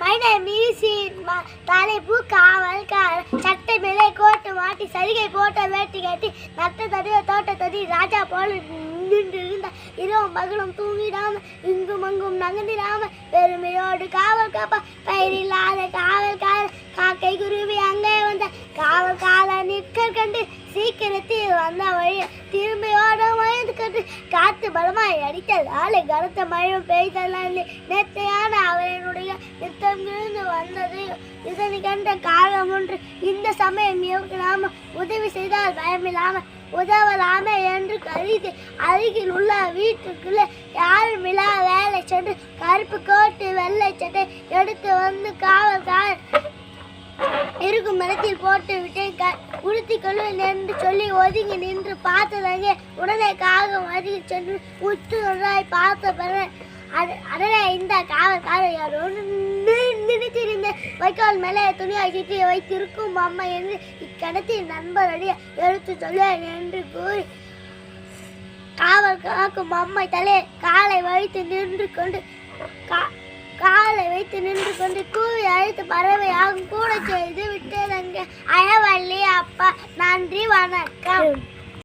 Minor name தலைப்பு காவல் சட்டை மேலே கோட்டு மாட்டி சரிகை போட்ட வேட்டி கட்டி நட்ட தடிய தோட்ட தடி ராஜா போல நின்று இருந்தார் இரவும் மகளும் தூங்கிடாம இங்கும் அங்கும் நகர்ந்திடாம பெருமையோடு காவல் காப்பா பயிரில்லாத காவல்காரர் காக்கை குருவி அங்கே வந்த கால நிற்க கண்டு சீக்கிரத்தில் வந்த வழி திரும்பியோட மயந்து கண்டு காத்து பலமாய் அடித்ததாலே கனத்த மழையும் பெய்தலால் நேற்றையான அவரனுடைய நித்தம் வந்தது. இதனை கண்ட காலம் ஒன்று இந்த சமயம் இவருக்கு உதவி செய்தால் பயமில்லாம உதவலாமே என்று கருதி அருகில் உள்ள வீட்டுக்குள்ள யாரும் இலா வேலை சென்று கருப்பு கோட்டு வெள்ளை சட்டை எடுத்து வந்து காவல்காரர் இருக்கும் மரத்தில் போட்டு விட்டேன். க உடுத்தி கொள்வேன் என்று சொல்லி ஒதுங்கி நின்று பார்த்ததாங்க உடனே காகம் அருகில் சென்று உத்து நன்றாய் பார்த்த பிறகு அட- இந்த காவல் காவல் யாரோ? நினைத்திருந்த வைக்கால் மேலே துணியை சுற்றி வைத்திருக்கும் அம்மா என்று இக்கணத்தில் நண்பர் எடுத்து சொல்வேன் என்று கூறி காவல் காக்கும் அம்மை தலை காலை வைத்து நின்று கொண்டு கா- காலை வைத்து நின்று கொண்டு கூவி அழைத்து பறவை ஆகும் கூட செய்து விட்டேன் அங்கே. அயவல்லி அப்பா நன்றி வணக்கம்.